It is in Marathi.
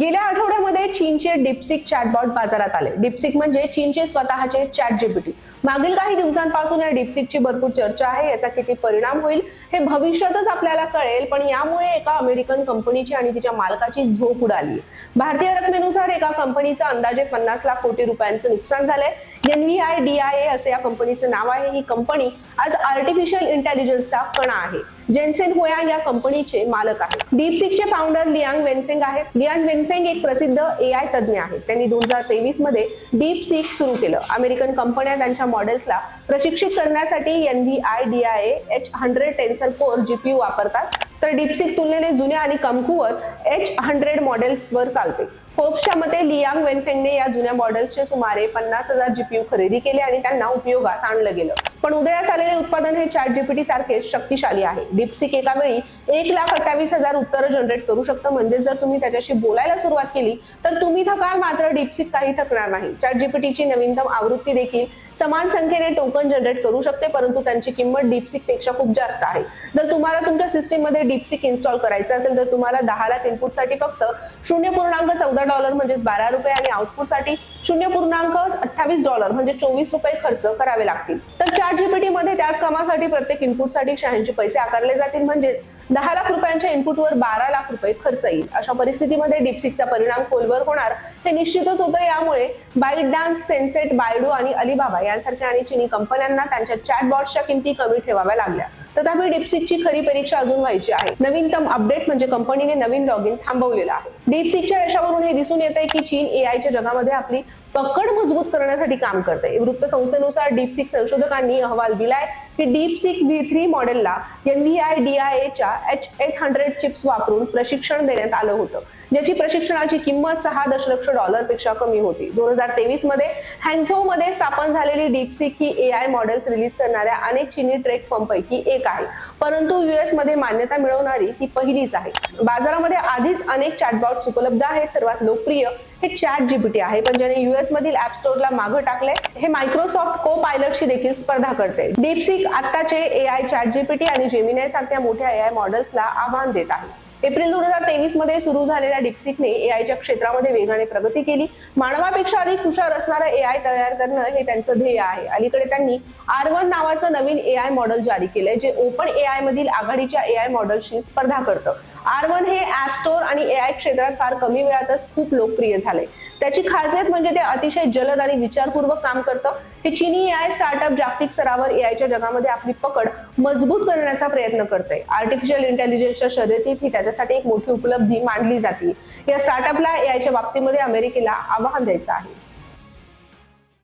गेल्या आठवड्यामध्ये चीनचे डिप्सिक चॅटबॉट बाजारात आले. डिप्सिक म्हणजे चीनचे स्वतःचे चॅट जीपीटी. मागील काही दिवसांपासून या डिप्सिकची भरपूर चर्चा आहे याचा किती परिणाम होईल हे भविष्यातच आपल्याला कळेल पण यामुळे एका अमेरिकन कंपनीची आणि तिच्या मालकाची झोप उडाली. भारतीय रकमेनुसार एका कंपनीचं अंदाजे पन्नास लाख कोटी रुपयांचं नुकसान झालंय. एनव्हीआय ए असे या कंपनीचं नाव आहे. ही कंपनी आज आर्टिफिशियल इंटेलिजन्सचा कणा आहे. जेन्सेन होयांग या कंपनीचे मालक आहेत. डीपसिकचे फाउंडर लियांग वेनफेंग आहेत. लियांग वेनफेंग एक प्रसिद्ध ए आय तज्ज्ञ आहेत. त्यांनी दोन हजार तेवीसमध्ये डीपसिक सुरू केलं. अमेरिकन कंपन्या त्यांच्या मॉडेल्सला प्रशिक्षित करण्यासाठी Nvidia H hundred tensor four GPU वापरतात. तर डिप्सिक तुलनेने जुन्या आणि कमकुवत एच हंड्रेड मॉडेल्सवर चालते. फोर्ब्सच्या मते लियांग वेनफेंगने या जुन्या मॉडेल्सचे सुमारे पन्नास हजार जीपीयू खरेदी केले आणि त्यांना उपयोगात आणलं गेलं. पण उदयास आलेले उत्पादन हे चॅट जीपीटी सारखे शक्तिशाली आहे. डीपसिक एका वेळी एक लाख अठ्ठावीस हजार उत्तरं जनरेट करू शकतं. म्हणजे जर तुम्ही त्याच्याशी बोलायला सुरुवात केली तर तुम्ही थकाल मात्र डीपसिक काही थकणार नाही. चॅट जीपीटीची नवीनतम आवृत्ती देखील समान संख्येने टोकन जनरेट करू शकते परंतु त्यांची किंमत डीपसिकपेक्षा खूप जास्त आहे. जर तुम्हाला तुमच्या सिस्टीममध्ये डीपसिक इन्स्टॉल करायचं असेल तर तुम्हाला दहा लाख इनपुटसाठी फक्त शून्य पूर्णांक चौदा डॉलर म्हणजेच बारा रुपये आणि आउटपुटसाठी शून्य पूर्णांक अठ्ठावीस डॉलर म्हणजे चोवीस रुपये खर्च करावे लागतील. चॅट जीपीटी मध्ये त्याच कामासाठी प्रत्येक इनपुटसाठी शहाऐंशी पैसे आकारले जातील. म्हणजेच दहा लाख रुपयांच्या इनपुटवर बारा लाख रुपये खर्च येईल. अशा परिस्थितीमध्ये डिपसिकचा परिणाम खोलवर होणार हे निश्चितच होतं. यामुळे बाईट डान्स सेन्सेट बायडू आणि अलिबाबा यांसारख्या आणि चिनी कंपन्यांना त्यांच्या चॅटबॉट्सच्या किमती कमी ठेवाव्या लागल्या. तथापि डीपसिकची खरी परीक्षा अजून व्हायची आहे. नवीनतम अपडेट म्हणजे कंपनीने नवीन लॉग इन थांबवलेलं आहे. डीपसिकच्या यशावरून हे दिसून येत आहे की चीन एआयच्या जगामध्ये आपली पकड मजबूत करण्यासाठी काम करते वृत्तसंस्थेनुसार डीपसिक संशोधकांनी अहवाल दिलाय की डीपसिक व्ही थ्री मॉडेलला एनव्हीआय डीआयएच्या एच एट हंड्रेड चिप्स वापरून प्रशिक्षण देण्यात आलं होतं. ज्याची प्रशिक्षणाची किंमत सहा दशलक्ष डॉलरपेक्षा कमी होती. दोन हजार तेवीसमध्ये हँगझो मध्ये स्थापन झालेली डीपसिक ही एआय मॉडेल्स रिलीज करणाऱ्या अनेक चीनी ट्रेक पंपैकी एक आहे परंतु युएसमध्ये मान्यता मिळवणारी ती पहिलीच आहे. बाजारामध्ये आधीच अनेक चॅटबॉट्स उपलब्ध आहेत. सर्वात लोकप्रिय हे चॅट जीपीटी आहे. पण ज्याने युएस मधील ऍप स्टोअरला मागं टाकले हे मायक्रोसॉफ्ट को पायलटशी देखील स्पर्धा करते. डीपसिक आत्ताचे आय चॅट जीपीटी आणि जेमिनाय सारख्या मोठ्या आय मॉडेल्सला आव्हान देत आहे. एप्रिल दोन हजार तेवीसमध्ये सुरू झालेल्या डिप्सिकने एआयच्या क्षेत्रामध्ये वेगाने प्रगती केली. मानवापेक्षा अधिक हुशार असणारा एआय तयार करणं हे त्यांचं ध्येय आहे. अलीकडे त्यांनी आर वन नावाचं नवीन एआय मॉडेल जारी केलंय जे ओपन एआय मधील आघाडीच्या एआय मॉडेलशी स्पर्धा करतं. आर वन हे ऍप स्टोअर आणि एआय क्षेत्रात फार कमी वेळातच खूप लोकप्रिय झाले त्याची खासियत म्हणजे ते अतिशय जलद आणि विचारपूर्वक काम करतं. हे चीनी एआय स्टार्टअप जागतिक स्तरावर एआयच्या जगामध्ये आपली पकड मजबूत करण्याचा प्रयत्न करते आर्टिफिशियल इंटेलिजन्सच्या शर्यतीत ही त्याच्यासाठी एक मोठी उपलब्धी मानली जाते. या स्टार्टअपला एआयच्या बाबतीमध्ये अमेरिकेला आव्हान द्यायचं आहे.